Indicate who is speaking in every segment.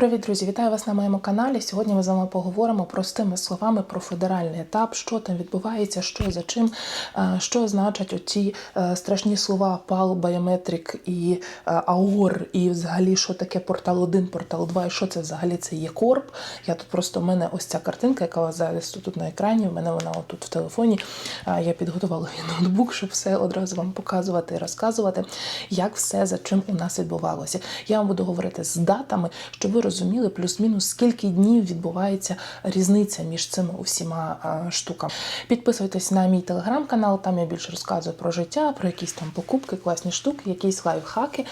Speaker 1: Привіт, друзі! Вітаю вас на моєму каналі. Сьогодні ми з вами поговоримо простими словами про федеральний етап, що там відбувається, що за чим, е, що значать оці е, страшні слова PAL, Biometric і е, AOR, і взагалі, що таке портал 1, портал 2, і що це взагалі це є корп. Я тут просто в мене ось ця картинка, яка у вас зараз тут на екрані. У мене вона тут в телефоні. Я підготувала її ноутбук, щоб все одразу вам показувати і розказувати, як все за чим у нас відбувалося. Я вам буду говорити з датами, щоб ви розуміли плюс-мінус, скільки днів відбувається різниця між цими усіма штуками. Підписуйтесь на мій телеграм-канал, там я більше розказую про життя, про якісь там покупки, класні штуки, якісь лайфхаки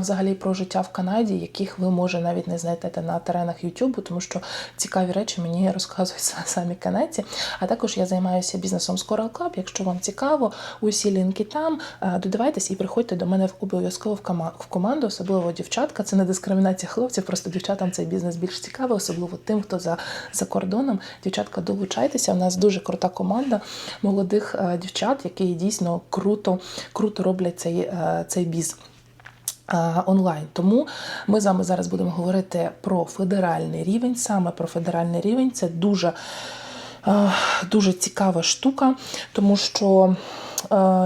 Speaker 1: взагалі про життя в Канаді, яких ви може навіть не знайдете на теренах YouTube, тому що цікаві речі мені розказують самі канадці. А також я займаюся бізнесом Coral Club. Якщо вам цікаво, усі лінки там. Додавайтесь і приходьте до мене обов'язково в команду, особливо дівчатка. Це не дискримінація хлопців, просто дівчатам цей бізнес більш цікавий, особливо тим, хто за, за кордоном. Дівчатка, долучайтеся. У нас дуже крута команда молодих е, дівчат, які дійсно круто, круто роблять цей, е, цей біз. е, Онлайн, тому ми з вами зараз будемо говорити про федеральний рівень. Саме про федеральний рівень це дуже, дуже цікава штука, тому що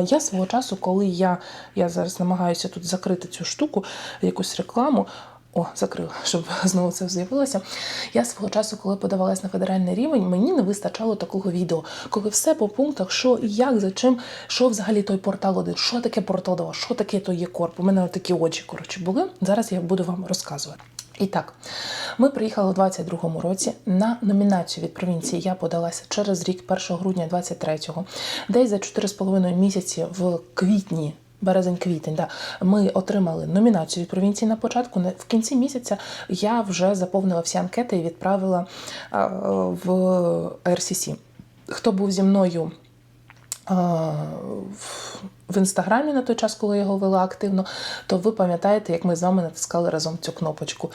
Speaker 1: я свого часу, коли я, я зараз намагаюся тут закрити цю штуку, якусь рекламу. О, закрила, щоб знову це з'явилося. Я свого часу, коли подавалась на федеральний рівень, мені не вистачало такого відео, коли все по пунктах, що і як, за чим, що взагалі той портал один, що таке портал 2, що таке той є корп. У мене такі очі коротше були. Зараз я буду вам розказувати. І так, ми приїхали у 22-му році на номінацію від провінції. Я подалася через рік, 1 грудня 23-го. Десь за 4,5 місяці в квітні. Березень-квітень, да, ми отримали номінацію від провінції на початку. В кінці місяця я вже заповнила всі анкети і відправила в РСС. Хто був зі мною в- інстаграмі на той час, коли я його вела активно, то ви пам'ятаєте, як ми з вами натискали разом цю кнопочку.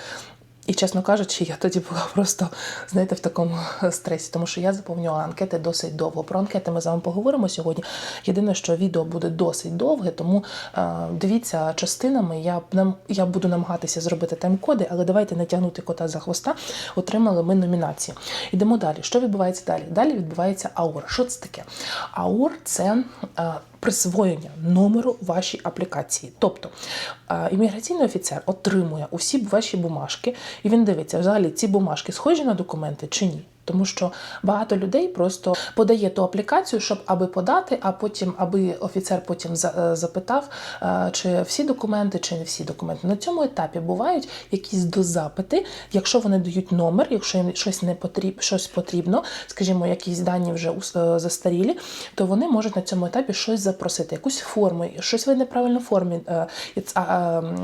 Speaker 1: І, чесно кажучи, я тоді була просто, знаєте, в такому стресі, тому що я заповнювала анкети досить довго. Про анкети ми з вами поговоримо сьогодні. Єдине, що відео буде досить довге, тому е, дивіться частинами. Я, нам- я буду намагатися зробити тайм-коди, але давайте не тягнути кота за хвоста. Отримали ми номінації. Йдемо далі. Що відбувається далі? Далі відбувається АУР. Що це таке? АУР це. Присвоєння номеру вашій аплікації. Тобто е, імміграційний офіцер отримує усі ваші бумажки, і він дивиться, взагалі ці бумажки схожі на документи чи ні. Тому що багато людей просто подає ту аплікацію, щоб аби подати, а потім, аби офіцер потім е, запитав, е, чи всі документи, чи не всі документи. На цьому етапі бувають якісь дозапити, якщо вони дають номер, якщо їм щось не потрібно, щось потрібно, скажімо, якісь дані вже е, застарілі, то вони можуть на цьому етапі щось запросити, якусь форму, щось ви неправильно формі ем,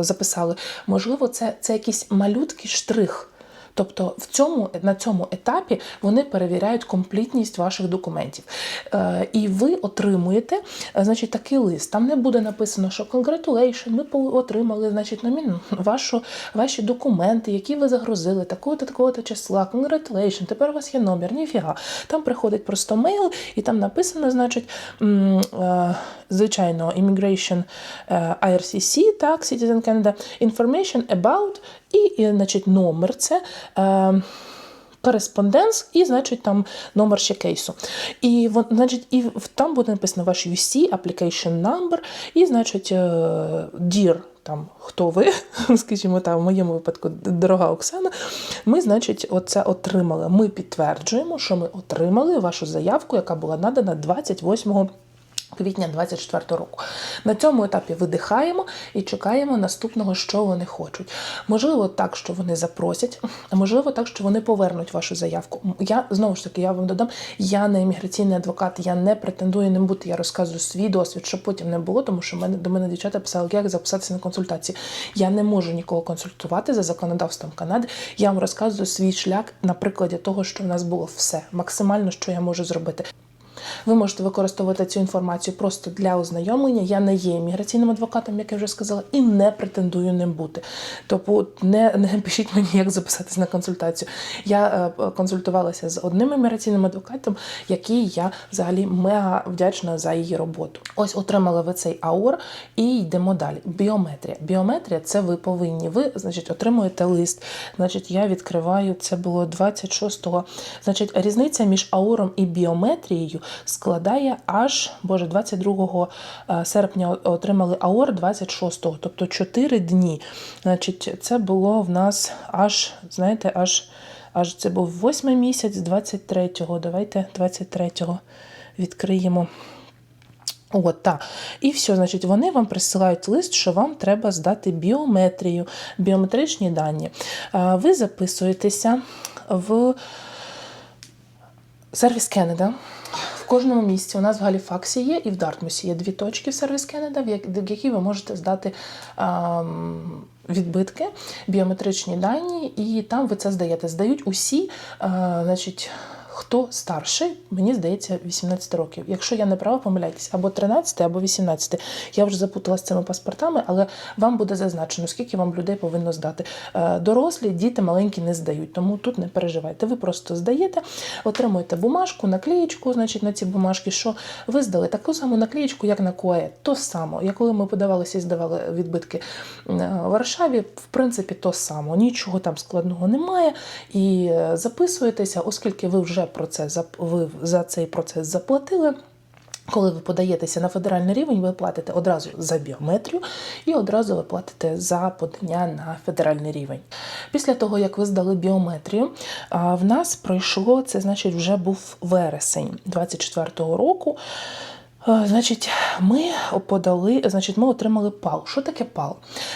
Speaker 1: записали. Можливо, це, це якийсь малюткий штрих. Тобто в цьому, на цьому етапі вони перевіряють комплітність ваших документів. Е, і ви отримуєте е, значить, такий лист. Там не буде написано, що congratulation, ми отримали значить, номін, вашу, ваші документи, які ви загрузили, такого-то, такого-то числа, congratulation, тепер у вас є номер, ніфіга. Там приходить просто мейл, і там написано, значить, е, звичайно, immigration е, IRCC, так, Citizen Canada, information about, і, і значить, номер це. Е, Кореспонденс і, значить, там номер ще кейсу. І, значить, і там буде написано ваш UC, application number, і, значить, е, DIR, там, хто ви, скажімо там, в моєму випадку, дорога Оксана, ми, значить, оце отримали. Ми підтверджуємо, що ми отримали вашу заявку, яка була надана 28 квітня 24 року. На цьому етапі видихаємо і чекаємо наступного, що вони хочуть. Можливо, так, що вони запросять, а можливо, так, що вони повернуть вашу заявку. Я знову ж таки я вам додам, я не імміграційний адвокат, я не претендую ним бути. Я розказую свій досвід, щоб потім не було, тому що мене до мене дівчата писали, як записатися на консультації. Я не можу нікого консультувати за законодавством Канади. Я вам розказую свій шлях на прикладі того, що в нас було все максимально, що я можу зробити. Ви можете використовувати цю інформацію просто для ознайомлення. Я не є імміграційним адвокатом, як я вже сказала, і не претендую ним бути. Тобто не, не пишіть мені, як записатись на консультацію. Я е, консультувалася з одним імміграційним адвокатом, який я взагалі мега вдячна за її роботу. Ось отримали ви цей аур і йдемо далі. Біометрія. Біометрія це ви повинні. Ви, значить, отримуєте лист. Значить, я відкриваю, це було 26-го. Значить, різниця між ауром і біометрією складає аж, боже, 22 серпня отримали аур 26-го, тобто 4 дні. Значить, це було в нас аж, знаєте, аж. Аж це був восьмий місяць 23-го. Давайте 23-го відкриємо. От, так. І все, значить, вони вам присилають лист, що вам треба здати біометрію, біометричні дані. Ви записуєтеся в сервіс Кеннеда. Кожному місці у нас в Галіфаксі є і в Дартмусі є дві точки в сервіс Кенеда, в які ви можете здати відбитки, біометричні дані, і там ви це здаєте. Здають усі, а, значить. Хто старший, мені здається, 18 років. Якщо я не права, помиляйтесь, або 13, або 18. Я вже запутала з цими паспортами, але вам буде зазначено, скільки вам людей повинно здати. Е, Дорослі, діти маленькі не здають, тому тут не переживайте. Ви просто здаєте, отримуєте бумажку, наклеєчку, значить, на ці бумажки, що ви здали таку саму наклеєчку, як на КУАЕ. То само. Я коли ми подавалися і здавали відбитки е, в Варшаві, в принципі, то само. Нічого там складного немає. І е, записуєтеся, оскільки ви вже про це ви за цей процес заплатили. Коли ви подаєтеся на федеральний рівень, ви платите одразу за біометрію і одразу ви платите за подання на федеральний рівень. Pісля того, як ви здали біометрію, в нас пройшло це, значить, вже був вересень 24-го року. Значить, ми подали, значить, ми отримали PAL. Що таке PAL?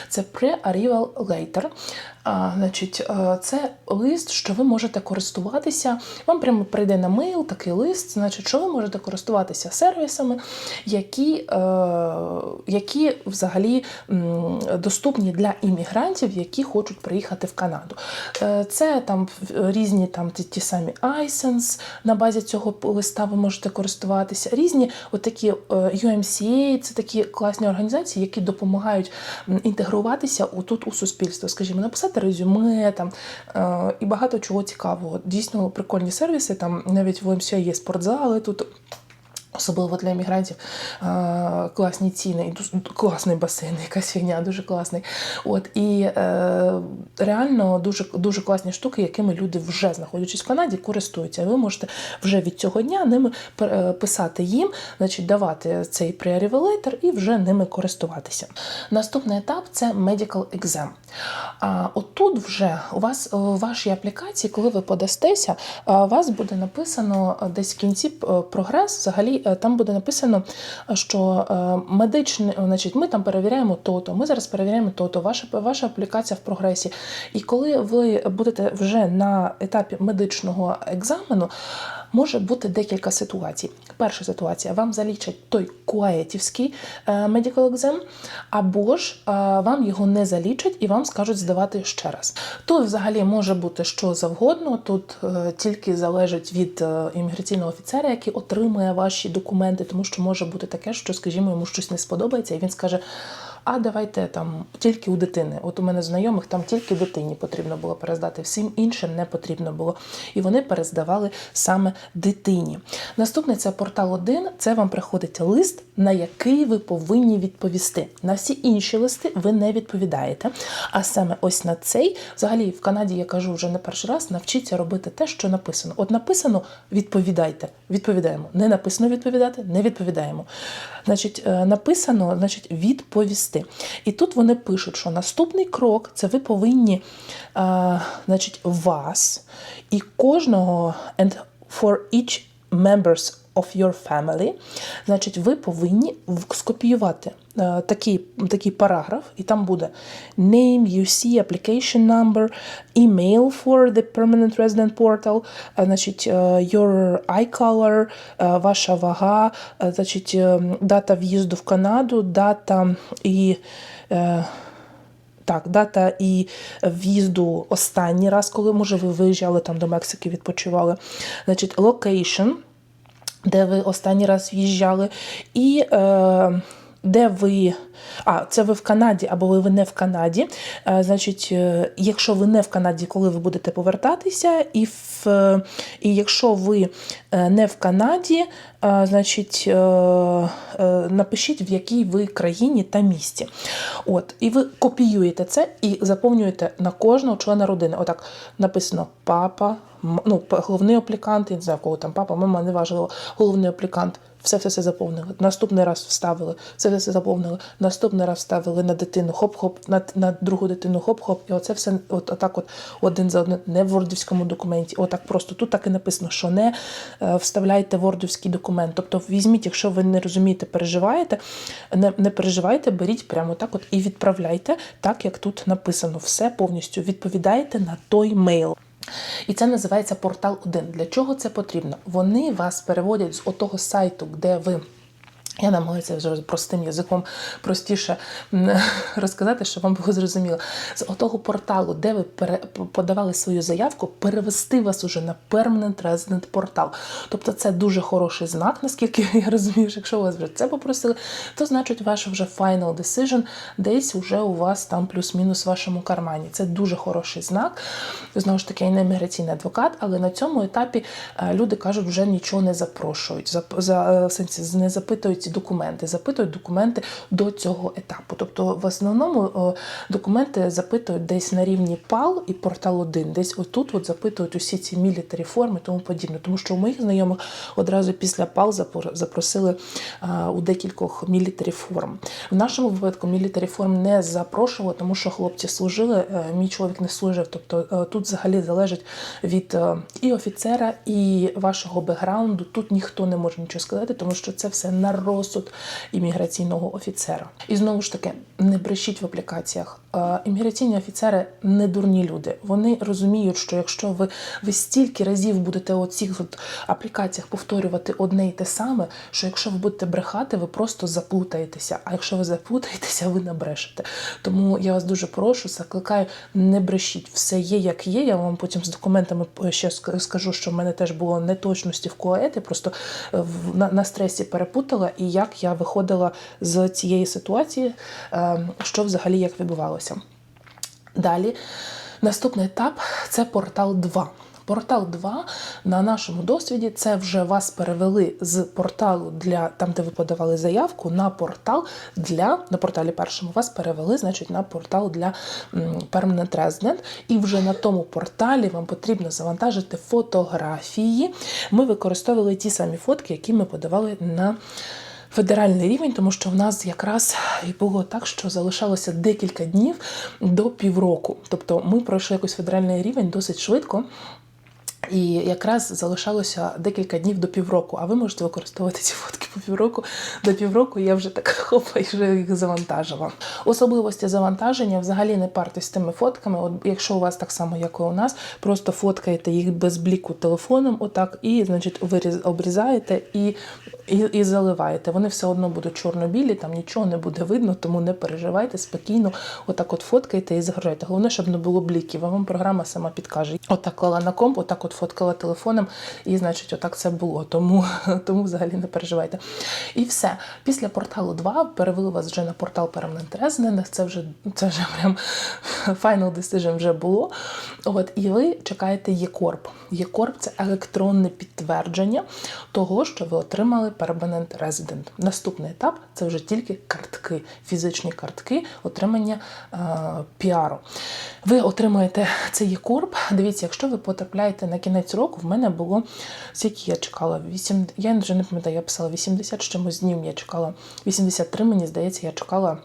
Speaker 1: Це Pre-Arrival Later. А, значить, е, це лист, що ви можете користуватися. Вам прямо прийде на мейл такий лист, значить, що ви можете користуватися сервісами, які, е, які взагалі доступні для іммігрантів, які хочуть приїхати в Канаду. Е, Це там різні там ті, ті самі iSense, на базі цього листа ви можете користуватися. Різні отакі UMCA, це такі класні організації, які допомагають інтегруватися отут у суспільство. Скажімо, написати резюме там е, і багато чого цікавого. Дійсно прикольні сервіси. Там навіть в UMCA є спортзали тут. Особливо для іммігрантів е, класні ціни, класний басейн, якась фігня, дуже класний. От і е, реально дуже дуже класні штуки, якими люди вже знаходячись в Канаді, користуються. Ви можете вже від цього дня ними е, писати їм, значить давати цей pre-arrival і вже ними користуватися. Наступний етап це medical exam. А отут вже у вас у вашій аплікації, коли ви подастеся, у вас буде написано десь в кінці прогрес. Взагалі там буде написано, що медичне, медичний, значить, ми там перевіряємо то-то, ми зараз перевіряємо то-то, ваша, ваша аплікація в прогресі. І коли ви будете вже на етапі медичного екзамену, може бути декілька ситуацій. Перша ситуація: вам залічать той куаетівський е, medical exam, або ж е, вам його не залічать і вам скажуть здавати ще раз. Тут взагалі може бути що завгодно. Тут е, тільки залежить від імміграційного офіцера, який отримує ваші документи, тому що може бути таке, що, скажімо, йому щось не сподобається, і він скаже. А давайте там тільки у дитини. От у мене знайомих там тільки дитині потрібно було перездати, всім іншим не потрібно було. І вони перездавали саме дитині. Наступний це портал 1. Це вам приходить лист, на який ви повинні відповісти. На всі інші листи ви не відповідаєте. А саме ось на цей, взагалі, в Канаді я кажу вже не перший раз, навчіться робити те, що написано. От написано відповідайте, відповідаємо. Не написано відповідати, не відповідаємо. Значить, е, написано, значить, відповісти. І тут вони пишуть, що наступний крок це ви повинні, е, значить, вас і кожного and for each members of your family, значить, ви повинні скопіювати е, такий, такий параграф, і там буде name, UC, application number, email for the permanent resident portal, е, значить, е, your eye color, ваша вага, значить, дата в'їзду в Канаду, дата і. Так, дата і в'їзду останній раз, коли може ви виїжджали там до Мексики, відпочивали. Значить, location, де ви останній раз в'їжджали, і е, де ви. А, це ви в Канаді або ви не в Канаді. Е, Значить, е, якщо ви не в Канаді, коли ви будете повертатися, і в, е, і якщо ви е, не в Канаді, е, значить е, е, напишіть, в якій ви країні та місті. От, і ви копіюєте це і заповнюєте на кожного члена родини. Отак написано папа, ну, головний аплікант, я не знаю, кого там папа, мама, неважливо, головний аплікант. Все все все заповнили. Наступний раз вставили, все все заповнили. Наступний раз вставили на дитину, хоп-хоп, на, на другу дитину, хоп-хоп. І оце все от, отак, от один за одним, не в вордівському документі. Отак просто тут так і написано, що не е, вставляйте вордівський документ. Тобто візьміть, якщо ви не розумієте, переживаєте, не, не переживайте, беріть прямо так от і відправляйте, так як тут написано. Все повністю відповідаєте на той мейл. І це називається портал 1. Для чого це потрібно? Вони вас переводять з отого сайту, де ви. Я намагаюся вже простим язиком простіше розказати, щоб вам було зрозуміло. З отого порталу, де ви подавали свою заявку, перевести вас уже на Permanent Resident портал. Тобто це дуже хороший знак, наскільки я розумію, що якщо вас вже це попросили, то значить ваш вже final decision десь уже у вас там плюс-мінус в вашому кармані. Це дуже хороший знак. Знову ж таки, я не міграційний адвокат, але на цьому етапі е, люди кажуть, вже нічого не запрошують. За, за, е, в сенсі, не запитують ці документи, запитують документи до цього етапу. Тобто, в основному е, документи запитують десь на рівні ПАЛ і портал 1, десь отут от запитують усі ці мілітарі форми тому подібне. Тому що у моїх знайомих одразу після ПАЛ запросили е, у декількох мілітарі форм. В нашому випадку мілітарі форм не запрошували, тому що хлопці служили. е, Мій чоловік не служив. Тобто тут взагалі залежить від і офіцера, і вашого бекграунду. Тут ніхто не може нічого сказати, тому що це все на розсуд імміграційного офіцера. І знову ж таки, не брешіть в аплікаціях. Е, Імміграційні офіцери не дурні люди. Вони розуміють, що якщо ви, ви стільки разів будете у цих аплікаціях повторювати одне і те саме, що якщо ви будете брехати, ви просто заплутаєтеся. А якщо ви заплутаєтеся, ви набрешете. Тому я вас дуже прошу, закликаю, не брешіть. Все є, як є. Я вам потім з документами ще скажу, що в мене теж було неточності в коети, просто е, на, на стресі перепутала, і як я виходила з цієї ситуації, е, що взагалі як відбувалося. Далі, наступний етап це портал 2. Портал 2 на нашому досвіді це вже вас перевели з порталу для там, де ви подавали заявку, на портал для на порталі першому вас перевели, значить, на портал для Permanent Resident. І вже на тому порталі вам потрібно завантажити фотографії. Ми використовували ті самі фотки, які ми подавали на федеральний рівень, тому що в нас якраз і було так, що залишалося декілька днів до півроку. Тобто ми пройшли якось федеральний рівень досить швидко. І якраз залишалося декілька днів до півроку, а ви можете використовувати ці фотки по півроку. До півроку я вже так хопа і вже їх завантажила. Особливості завантаження взагалі не партись з тими фотками. От якщо у вас так само, як і у нас, просто фоткаєте їх без бліку телефоном, отак, і значить виріз, обрізаєте і, і, і заливаєте. Вони все одно будуть чорно-білі, там нічого не буде видно, тому не переживайте спокійно. Отак от фоткайте і загружайте. Головне, щоб не було бліків. А вам програма сама підкаже. Отак клала на комп, отак от фоткала телефоном, і значить, отак це було. Тому, тому взагалі не переживайте. І все. Після порталу 2 перевели вас вже на портал Permanent Resident. Це вже це вже прям final decision вже було. От, і ви чекаєте ЄКОРП. ЄКОРП це електронне підтвердження того, що ви отримали Permanent Resident. Наступний етап це вже тільки картки, фізичні картки отримання е, піару. Ви отримаєте цей ЄКОРП. Дивіться, якщо ви потрапляєте на кінець року, в мене було скільки я чекала? 8, я вже не пам'ятаю, я писала 80 з чимось днів. Я чекала 83, мені здається, я чекала.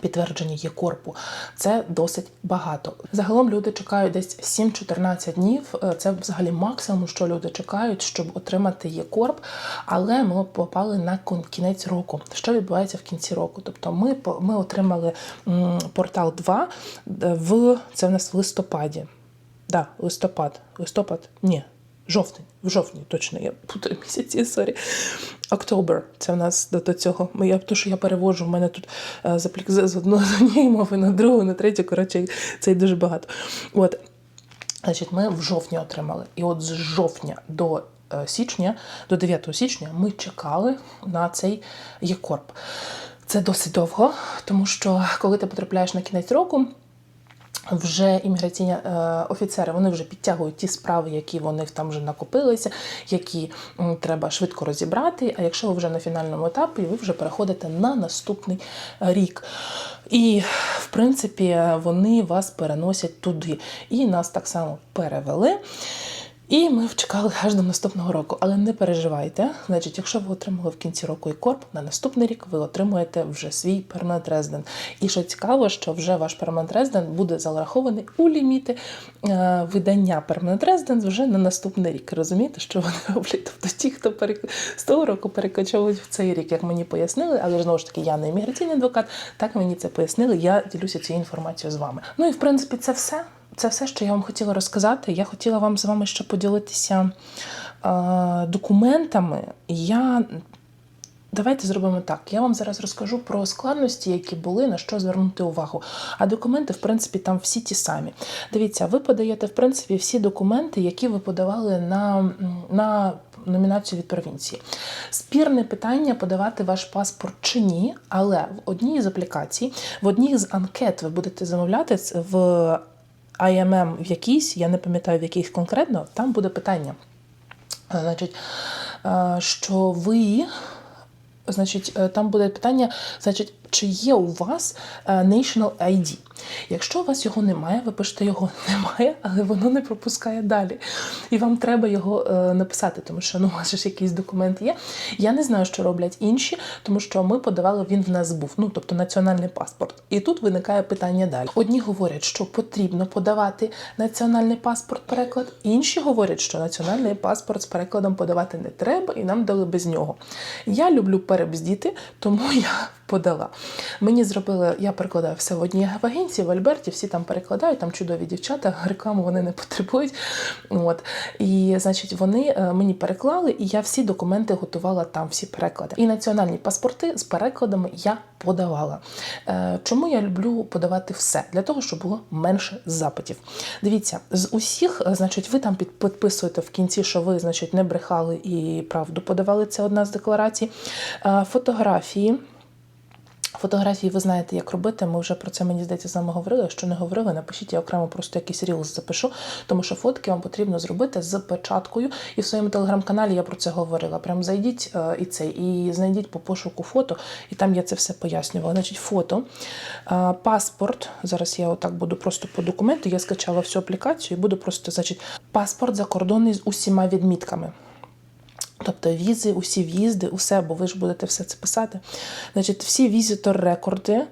Speaker 1: Підтвердження є корпу. Це досить багато. Загалом люди чекають десь 7-14 днів. Е, Це взагалі максимум, що люди чекають, щоб отримати є корп. Але ми попали на кінець року. Що відбувається в кінці року? Тобто, ми ми отримали портал 2 в це в нас в листопаді. Да, листопад. Листопад? Ні. Жовтень, в жовтні, точно, я путаю місяці, сорі. Октобер, це в нас до, до цього. Я, тому що я переводжу, в мене тут е, з, аплік- з, з одної з однієї мови на другу, на третю, коротше, це й дуже багато. От. Значить, ми в жовтні отримали. І от з жовтня до е, січня, до 9 січня ми чекали на цей ЄКОРП. Це досить довго, тому що коли ти потрапляєш на кінець року, вже імміграційні е, офіцери вони вже підтягують ті справи, які вони там вже накопилися, які треба швидко розібрати. А якщо ви вже на фінальному етапі, ви вже переходите на наступний рік. І, в принципі, вони вас переносять туди. І нас так само перевели. І ми чекали аж до наступного року. Але не переживайте. Значить, якщо ви отримали в кінці року і корп, на наступний рік ви отримуєте вже свій перманент резидент. І що цікаво, що вже ваш перманент резидент буде зарахований у ліміти е, видання перманент резидент вже на наступний рік. Розумієте, що вони роблять? Тобто ті, хто перек... з того року перекочовують в цей рік, як мені пояснили, але знову ж таки я не імміграційний адвокат, так мені це пояснили. Я ділюся цією інформацією з вами. Ну і в принципі, це все. Це все, що я вам хотіла розказати. Я хотіла вам з вами ще поділитися е, документами. Я Давайте зробимо так. Я вам зараз розкажу про складності, які були, на що звернути увагу. А документи, в принципі, там всі ті самі. Дивіться, ви подаєте, в принципі, всі документи, які ви подавали на, на номінацію від провінції. Спірне питання подавати ваш паспорт чи ні, але в одній з аплікацій, в одній з анкет ви будете замовляти в IMM в якійсь, я не пам'ятаю в якійсь конкретно, там буде питання. Е, Значить, е, що ви. Значить, е, там буде питання, значить, чи є у вас е, National ID? Якщо у вас його немає, ви пишете його немає, але воно не пропускає далі. І вам треба його е, написати, тому що ну, вас ж якийсь документ є. Я не знаю, що роблять інші, тому що ми подавали, він в нас був, ну тобто національний паспорт. І тут виникає питання далі. Одні говорять, що потрібно подавати національний паспорт переклад, інші говорять, що національний паспорт з перекладом подавати не треба, і нам дали без нього. Я люблю перебздіти, тому я подала. Мені зробили, я перекладаю все в одній агенції, в Альберті, всі там перекладають, там чудові дівчата, рекламу вони не потребують. От. І, значить, вони е, мені переклали, і я всі документи готувала там, всі переклади. І національні паспорти з перекладами я подавала. Е, Чому я люблю подавати все? Для того, щоб було менше запитів. Дивіться, з усіх, е, значить, ви там підписуєте в кінці, що ви, значить, не брехали і правду подавали. Це одна з декларацій. Фотографії. Фотографії ви знаєте, як робити. Ми вже про це мені здається з вами говорили. Якщо не говорили, напишіть я окремо просто якийсь рілс запишу, тому що фотки вам потрібно зробити з печаткою. І в своєму телеграм-каналі я про це говорила. Прям зайдіть е, і це, і знайдіть по пошуку фото, і там я це все пояснювала. Значить, фото, е, паспорт. Зараз я отак буду просто по документу. Я скачала всю аплікацію і буду просто, значить, паспорт закордонний з усіма відмітками. Тобто візи, усі в'їзди, усе, бо ви ж будете все це писати. Значить, всі візитор-рекорди,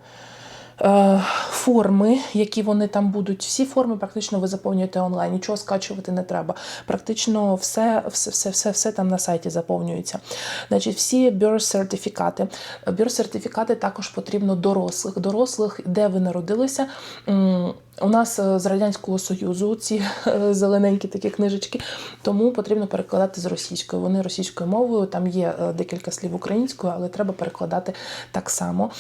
Speaker 1: форми, які вони там будуть, всі форми практично ви заповнюєте онлайн, нічого скачувати не треба. Практично все, все, все, все, все там на сайті заповнюється. Значить, всі birth-сертифікати. Бірth-сертифікати також потрібно дорослих. Дорослих, де ви народилися. У нас е, з Радянського Союзу ці е, зелененькі такі книжечки, тому потрібно перекладати з російською. Вони російською мовою, там є е, декілька слів українською, але треба перекладати так само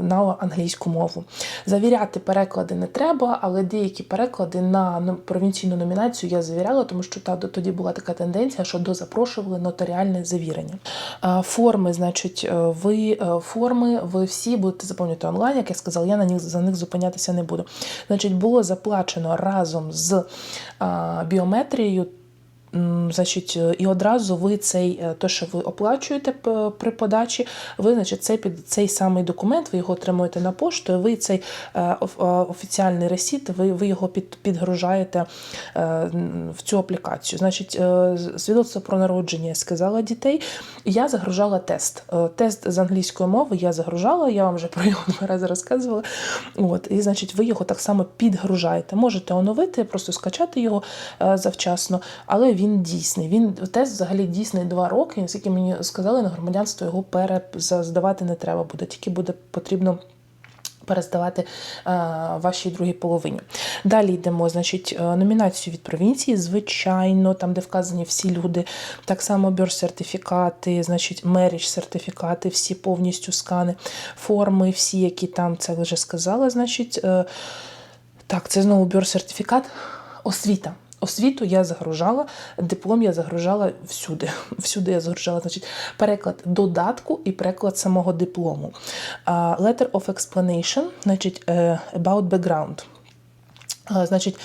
Speaker 1: на англійську мову. Завіряти переклади не треба, але деякі переклади на ну, провінційну номінацію я завіряла, тому що та- тоді була така тенденція, що дозапрошували нотаріальне завірення. Форми, значить, ви форми, ви всі будете заповнювати онлайн, як я сказала, я на них за них зупинятися не буду. Значить, було заплачено разом з біометрією. Значить, е, і одразу ви цей, е, то, що ви оплачуєте при подачі, ви, значить, цей, цей самий документ, ви його отримуєте на пошту, і ви цей е, офіціальний ресіт, ви, ви його під, підгружаєте в цю аплікацію. Значить, свідоцтво про народження я сказала дітей. Я загружала тест. Тест з англійської мови я загружала, я вам вже про його два рази розказувала. От, і значить, ви його так само підгружаєте. Можете оновити, просто скачати його завчасно, але він дійсний. Він тест взагалі дійсний два роки. Наскільки мені сказали, на громадянство його перездавати не треба буде, тільки буде потрібно. Перездавати е, вашій другій половині. Далі йдемо, значить, е, номінацію від провінції, звичайно, там, де вказані всі люди, так само бюрсертифікати, значить, меріч сертифікати, всі повністю скани, форми, всі, які там, це вже сказала, значить, е, так, це знову бюрсертифікат, освіта. Освіту я загружала, диплом я загружала всюди. Всюди я загружала, значить, переклад додатку і переклад самого диплому. Uh, Letter of explanation, значить, uh, about background. Значить,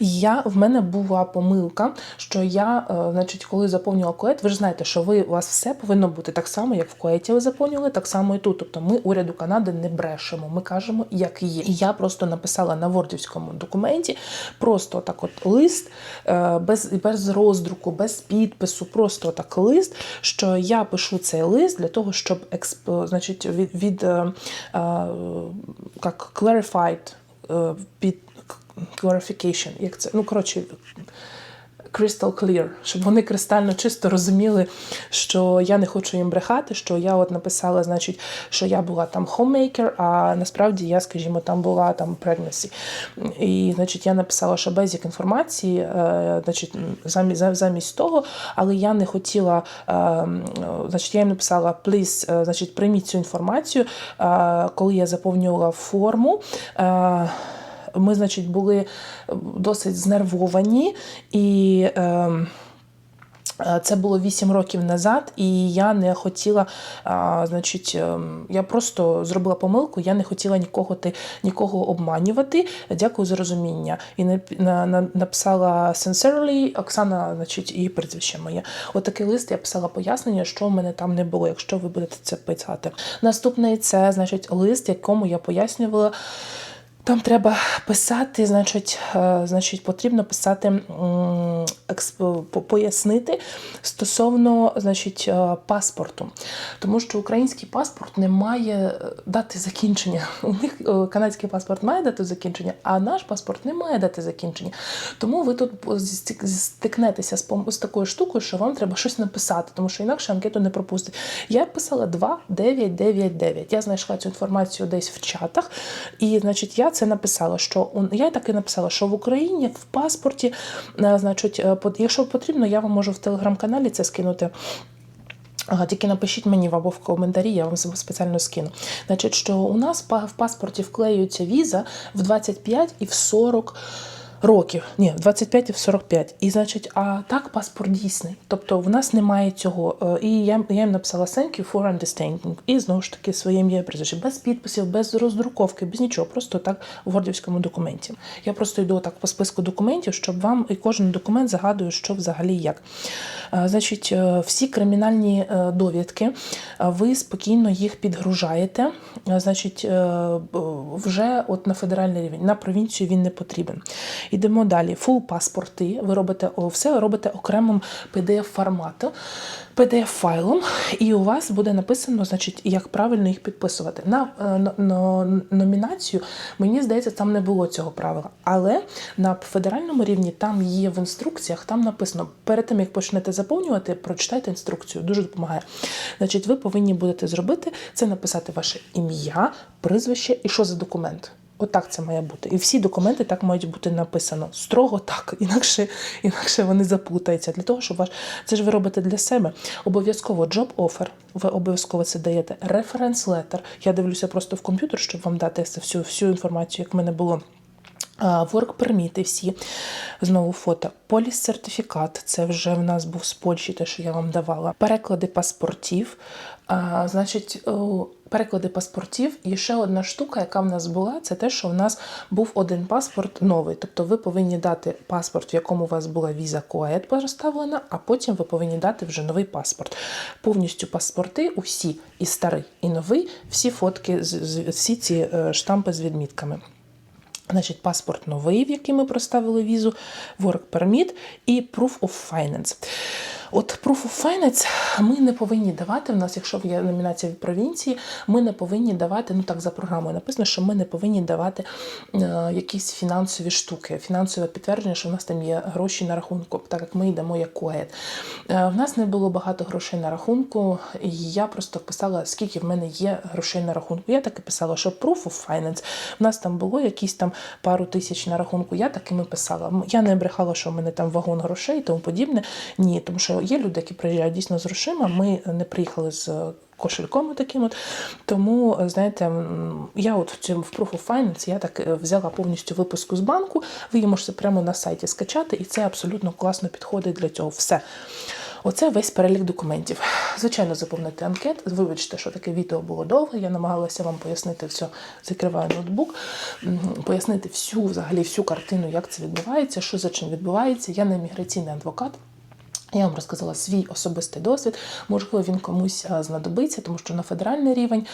Speaker 1: я, в мене була помилка, що я, е, значить, коли заповнювала коет, ви ж знаєте, що ви, у вас все повинно бути так само, як в коеті ви заповнювали, так само і тут. Тобто ми уряду Канади не брешемо, ми кажемо, як є. І я просто написала на вордівському документі просто так от лист, е, без, без роздруку, без підпису, просто так лист, що я пишу цей лист для того, щоб експ, значить, від, від е, як clarified, під clarification, як це, ну, коротше, crystal clear, щоб вони кристально чисто розуміли, що я не хочу їм брехати, що я от написала, значить, що я була там homemaker, а насправді я, скажімо, там була там pregnancy. І, значить, я написала, що basic інформації, е, значить, замість, замість того, але я не хотіла, е, значить, я їм написала, please, е, значить, прийміть цю інформацію, е, коли я заповнювала форму. Е, ми, значить, були досить знервовані і. Е, це було 8 років назад, і я не хотіла, а, значить, ем, я просто зробила помилку, я не хотіла нікого ти, нікого обманювати. Дякую за розуміння. І на, на, написала sincerely, Оксана, значить, її прізвище моє. Отакий лист я писала пояснення, що в мене там не було, якщо ви будете це писати. Наступний це, значить, лист, якому я пояснювала. Там треба писати, значить, е, значить, потрібно писати пояснити стосовно значить, е, паспорту. Тому що український паспорт не має е, дати закінчення. У них канадський паспорт має дати закінчення, а наш паспорт не має дати закінчення. Тому ви тут стикнетеся з такою штукою, що вам треба щось написати, тому що інакше анкету не пропустить. Я писала 2999. Я знайшла цю інформацію десь в чатах, і значить, я це написала, що я так і написала, що в Україні в паспорті, е, значить, е, якщо потрібно, я вам можу в телеграм-каналі це скинути. Тільки напишіть мені або в коментарі, я вам спеціально скину. Значить, що у нас в паспорті вклеюється віза в 25 і в 40 років. Ні, в 25 і в 45. І значить, а так паспорт дійсний. Тобто в нас немає цього. Е, І я, я їм написала thank you for understanding. І знову ж таки своє ім'я і прізвище. Без підписів, без роздруковки, без нічого. Просто так в вордівському документі. Я просто йду так по списку документів, щоб вам і кожен документ загадує, що взагалі як. Е, Значить, е, всі кримінальні довідки, ви спокійно їх підгружаєте. Значить, вже от на федеральний рівень, на провінцію він не потрібен. Йдемо далі. Фул паспорти. Ви робите все робите окремим pdf формату, pdf файлом, і у вас буде написано, значить, як правильно їх підписувати. На, е, на, на номінацію, мені здається, там не було цього правила. Але на федеральному рівні там є в інструкціях, там написано: перед тим як почнете заповнювати, прочитайте інструкцію. Дуже допомагає. Значить, ви повинні будете зробити це написати ваше ім'я, прізвище і що за документ. Отак це має бути. І всі документи так мають бути написано. Строго так, інакше, інакше вони заплутаються. Для того, щоб ваш це ж ви робите для себе. Обов'язково job offer, ви обов'язково це даєте. Reference letter. Я дивлюся просто в комп'ютер, щоб вам дати всю, всю інформацію, як в мене було. Work перміти всі. Знову фото. Поліс сертифікат. Це вже в нас був з Польщі, те, що я вам давала. Переклади паспортів. А, значить, переклади паспортів. І ще одна штука, яка в нас була, це те, що в нас був один паспорт новий. Тобто ви повинні дати паспорт, в якому у вас була віза коед поставлена, а потім ви повинні дати вже новий паспорт. Повністю паспорти, усі, і старий, і новий, всі фотки, всі ці е, штампи з відмітками. Значить, паспорт новий, в який ми проставили візу, work permit і proof of finance. От proof of finance ми не повинні давати. В нас, якщо є номінація від провінції, ми не повинні давати, ну так за програмою написано, що ми не повинні давати е, якісь фінансові штуки, фінансове підтвердження, що в нас там є гроші на рахунку, так як ми йдемо як коед. Е, в нас не було багато грошей на рахунку, і я просто писала, скільки в мене є грошей на рахунку. Я так і писала, що proof of finance. В нас там було якісь там пару тисяч на рахунку. Я так і писала. Я не брехала, що в мене там вагон грошей і тому подібне. Ні, тому що є люди, які приїжджають дійсно з грошима. Ми не приїхали з кошельком таким. От. Тому, е, знаєте, я от в цьому в Proof of Finance я так е, взяла повністю випуску з банку. Ви її можете прямо на сайті скачати, і це абсолютно класно підходить для цього. Все. Оце весь перелік документів. Звичайно, заповнити анкет. Вибачте, що таке відео було довге. Я намагалася вам пояснити все. Закриваю ноутбук, пояснити всю взагалі всю картину, як це відбувається, що за чим відбувається. Я не міграційний адвокат. Я вам розказала свій особистий досвід. Можливо, він комусь знадобиться, тому що на федеральний рівень,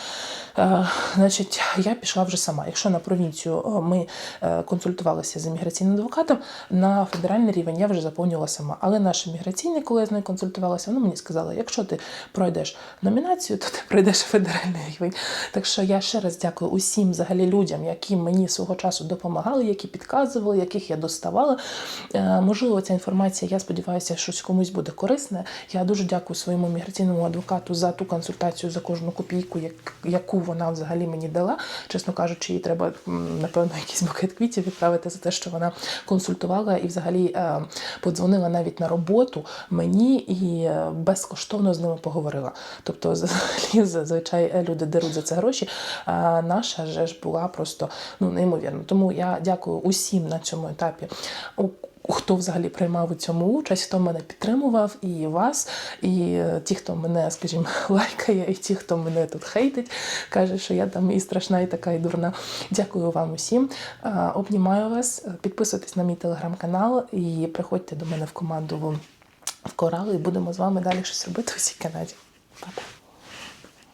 Speaker 1: значить, я пішла вже сама. Якщо на провінцію ми е, консультувалися з міграційним адвокатом, на федеральний рівень я вже заповнювала сама. Але наша міграційний, коли я з нею консультувалася, вона мені сказала, якщо ти пройдеш номінацію, то ти пройдеш федеральний рівень. Так що я ще раз дякую усім взагалі людям, які мені свого часу допомагали, які підказували, яких я доставала. Е, Можливо, ця інформація, я сподіваюся, щось комусь буде корисне. Я дуже дякую своєму міграційному адвокату за ту консультацію, за кожну копійку, яку вона взагалі мені дала. Чесно кажучи, їй треба напевно якийсь букет квітів відправити за те, що вона консультувала і взагалі е, подзвонила навіть на роботу мені і е, безкоштовно з ними поговорила. Тобто, зазвичай е, люди деруть за це гроші. А наша ж була просто ну неймовірно. Тому я дякую усім на цьому етапі. Хто взагалі приймав у цьому участь, хто мене підтримував, і вас, і е, ті, хто мене, скажімо, лайкає, і ті, хто мене тут хейтить, каже, що я там і страшна, і така, і дурна. Дякую вам усім. Обнімаю вас. Підписуйтесь на мій телеграм-канал і приходьте до мене в команду в- корал, і будемо з вами далі щось робити у цій Канаді. Па-па.